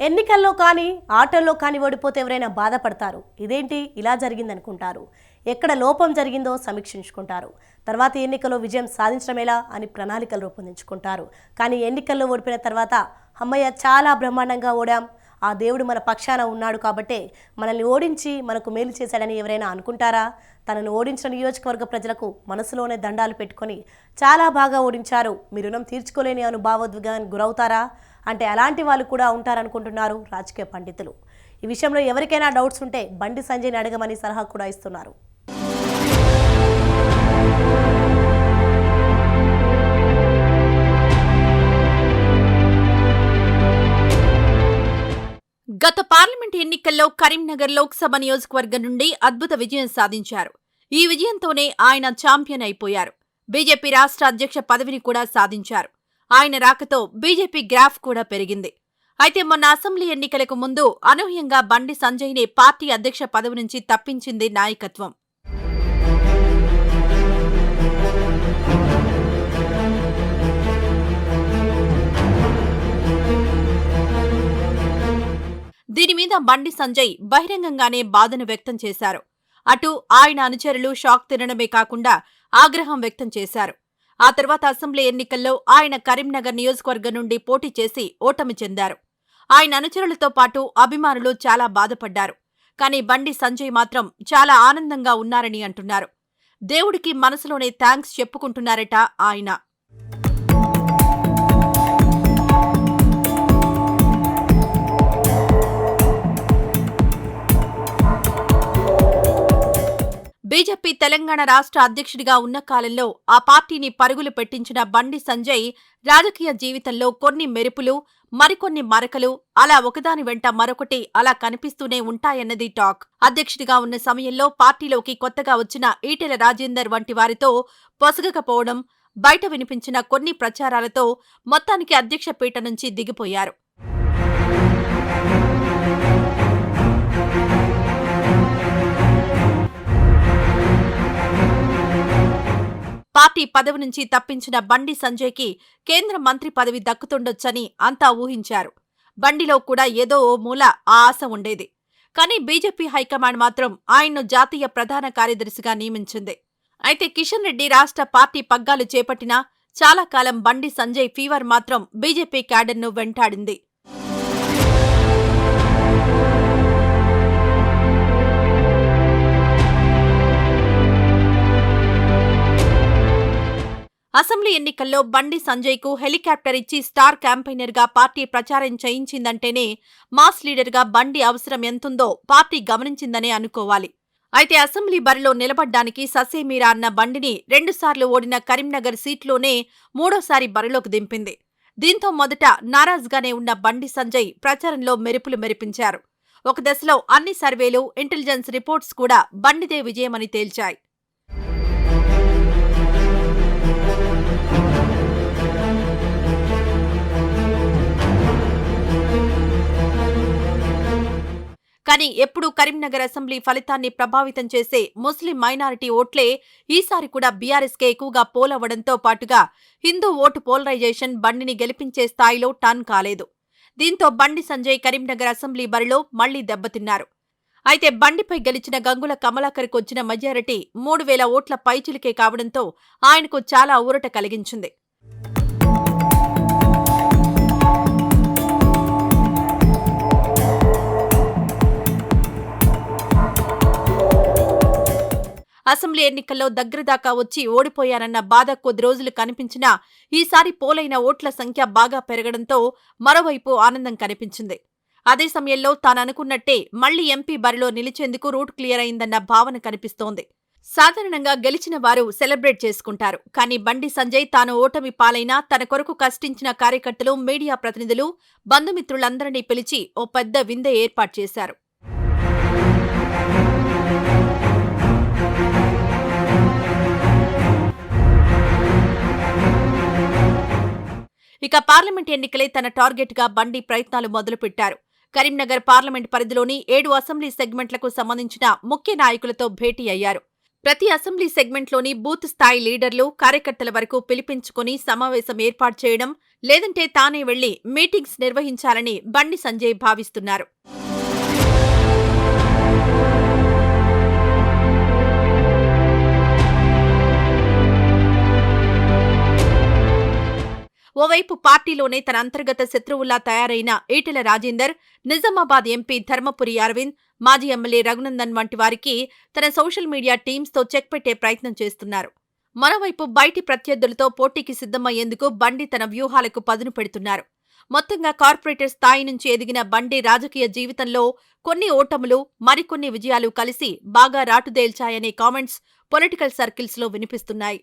ఎన్నికల్లో కానీ ఆటల్లో కానీ ఓడిపోతే ఎవరైనా బాధపడతారు. ఇదేంటి? ఇలా జరిగిందనుకుంటారు. ఎక్కడ లోపం జరిగిందో సమీక్షించుకుంటారు. తర్వాత ఎన్నికల్లో విజయం సాధించడం ఎలా అని ప్రణాళికలు రూపొందించుకుంటారు. కానీ ఎన్నికల్లో ఓడిపోయిన తర్వాత అమ్మయ్య చాలా బ్రహ్మాండంగా ఓడాం. ఆ దేవుడు మన పక్షాన ఉన్నాడు కాబట్టే మనల్ని ఓడించి మనకు మేలు చేశాడని ఎవరైనా అనుకుంటారా? తనను ఓడించిన నియోజకవర్గ ప్రజలకు మనసులోనే దండాలు పెట్టుకొని చాలా బాగా ఓడించారు. మీ రుణం తీర్చుకోలేని అను భావోద్వేగానికి గురవుతారా? అంటే అలాంటి వాళ్ళు కూడా ఉంటారనుకుంటున్నారు రాజకీయ పండితులు. ఈ విషయంలో ఎవరికైనా డౌట్స్ ఉంటే బండి సంజయ్ని అడగమని సలహా కూడా ఇస్తున్నారు. గత పార్లమెంట్ ఎన్నికల్లో కరీంనగర్ లోక్సభ నియోజకవర్గం నుండి అద్భుత విజయం సాధించారు. ఈ విజయంతోనే ఆయన ఛాంపియన్ అయిపోయారు. బీజేపీ రాష్ట్ర అధ్యక్ష పదవిని కూడా సాధించారు. ఆయన రాకతో బీజేపీ గ్రాఫ్ కూడా పెరిగింది. అయితే మొన్న అసెంబ్లీ ఎన్నికలకు ముందు అనూహ్యంగా బండి సంజయ్ని పార్టీ అధ్యక్ష పదవి నుంచి తప్పించింది నాయకత్వం. దీని మీద బండి సంజయ్ బహిరంగంగానే బాధను వ్యక్తం చేశారు. అటు ఆయన అనుచరులు షాక్ తినడమే కాకుండా ఆగ్రహం వ్యక్తం చేశారు. ఆ తర్వాత అసెంబ్లీ ఎన్నికల్లో ఆయన కరీంనగర్ నియోజకవర్గం నుండి పోటీ చేసి ఓటమి చెందారు. ఆయన అనుచరులతో పాటు అభిమానులు చాలా బాధపడ్డారు. కానీ బండి సంజయ్ మాత్రం చాలా ఆనందంగా ఉన్నారని అంటున్నారు. దేవుడికి మనసులోనే థ్యాంక్స్ చెప్పుకుంటున్నారట ఆయన. బీజేపీ తెలంగాణ రాష్ట్ర అధ్యక్షుడిగా ఉన్న కాలంలో ఆ పార్టీని పరుగులు పెట్టించిన బండి సంజయ్ రాజకీయ జీవితంలో కొన్ని మెరుపులు మరికొన్ని మరకలు అలా ఒకదాని వెంట మరొకటి అలా కనిపిస్తూనే ఉంటాయన్నది టాక్. అధ్యక్షుడిగా ఉన్న సమయంలో పార్టీలోకి కొత్తగా వచ్చిన ఈటెల రాజేందర్ వంటి వారితో పొసగకపోవడం బయట వినిపించిన కొన్ని ప్రచారాలతో మొత్తానికి అధ్యక్ష పీట నుంచి దిగిపోయారు. పార్టీ పదవి నుంచి తప్పించిన బండి సంజయ్కి కేంద్ర మంత్రి పదవి దక్కుతుండొచ్చని అంతా ఊహించారు. బండిలో కూడా ఏదో ఓ మూల ఆ ఆశ ఉండేది. కానీ బీజేపీ హైకమాండ్ మాత్రం ఆయన్ను జాతీయ ప్రధాన కార్యదర్శిగా నియమించింది. అయితే కిషన్ రెడ్డి రాష్ట్ర పార్టీ పగ్గాలు చేపట్టినా చాలా కాలం బండి సంజయ్ ఫీవర్ మాత్రం బీజేపీ క్యాడర్ను వెంటాడింది. అసెంబ్లీ ఎన్నికల్లో బండి సంజయ్కు హెలికాప్టర్ ఇచ్చి స్టార్ క్యాంపెయినర్గా పార్టీ ప్రచారం చేయించిందంటేనే మాస్ లీడర్గా బండి అవసరం ఎంతుందో పార్టీ గమనించిందనే అనుకోవాలి. అయితే అసెంబ్లీ బరిలో నిలబడ్డానికి ససేమీరా అన్న బండిని రెండుసార్లు ఓడిన కరీంనగర్ సీట్లోనే మూడోసారి బరిలోకి దింపింది. దీంతో మొదట నారాజ్గానే ఉన్న బండి సంజయ్ ప్రచారంలో మెరుపులు మెరిపించారు. ఒక దశలో అన్ని సర్వేలు ఇంటెలిజెన్స్ రిపోర్ట్స్ కూడా బండిదే విజయమని తేల్చాయి. కానీ ఎప్పుడూ కరీంనగర్ అసెంబ్లీ ఫలితాన్ని ప్రభావితం చేసే ముస్లిం మైనారిటీ ఓట్లే ఈసారి కూడా బీఆర్ఎస్కే ఎక్కువగా పోలవ్వడంతో పాటుగా హిందూ ఓటు పోలరైజేషన్ బండిని గెలిపించే స్థాయిలో టర్న్ కాలేదు. దీంతో బండి సంజయ్ కరీంనగర్ అసెంబ్లీ బరిలో మళ్ళీ దెబ్బతిన్నారు. అయితే బండిపై గెలిచిన గంగుల కమలాకర్కు వచ్చిన మెజారిటీ మూడు వేల ఓట్ల పైచిలికే కావడంతో ఆయనకు చాలా ఊరట కలిగించింది. అసెంబ్లీ ఎన్నికల్లో దగ్గరదాకా వచ్చి ఓడిపోయానన్న బాధ కొద్ది రోజులు కనిపించినా ఈసారి పోలైన ఓట్ల సంఖ్య బాగా పెరగడంతో మరోవైపు ఆనందం కనిపించింది. అదే సమయంలో తాననుకున్నట్టే మళ్ళీ ఎంపీ బరిలో నిలిచేందుకు రూట్ క్లియర్ అయిందన్న భావన కనిపిస్తోంది. సాధారణంగా గెలిచిన వారు సెలబ్రేట్ చేసుకుంటారు. కానీ బండి సంజయ్ తాను ఓటమి పాలైనా తన కొరకు కష్టించిన కార్యకర్తలు మీడియా ప్రతినిధులు బంధుమిత్రులందరినీ పిలిచి ఓ పెద్ద విందే ఏర్పాటు చేశారు. ఇక పార్లమెంట్ ఎన్నికలే తన టార్గెట్గా బండి ప్రయత్నాలు మొదలుపెట్టారు. కరీంనగర్ పార్లమెంట్ పరిధిలోని ఏడు అసెంబ్లీ సెగ్మెంట్లకు సంబంధించిన ముఖ్య నాయకులతో భేటీ అయ్యారు. ప్రతి అసెంబ్లీ సెగ్మెంట్లోని బూత్ స్థాయి లీడర్లు కార్యకర్తల వరకు పిలిపించుకుని సమావేశం ఏర్పాటు చేయడం లేదంటే తానే వెళ్ళి మీటింగ్స్ నిర్వహించాలని బండి సంజయ్ భావిస్తున్నారు. ఓవైపు పార్టీలోనే తన అంతర్గత శత్రువులా తయారైన ఈటెల రాజేందర్ నిజామాబాద్ ఎంపీ ధర్మపురి అరవింద్ మాజీ ఎమ్మెల్యే రఘునందన్ వంటి వారికి తన సోషల్ మీడియా టీమ్స్తో చెక్ పెట్టే ప్రయత్నం చేస్తున్నారు. మరోవైపు బయటి ప్రత్యర్థులతో పోటీకి సిద్ధమయ్యేందుకు బండి తన వ్యూహాలకు పదును పెడుతున్నారు. మొత్తంగా కార్పొరేటర్ స్థాయి నుంచి ఎదిగిన బండి రాజకీయ జీవితంలో కొన్ని ఓటములు మరికొన్ని విజయాలు కలిసి బాగా రాటుదేల్చాయనే కామెంట్స్ పొలిటికల్ సర్కిల్స్లో వినిపిస్తున్నాయి.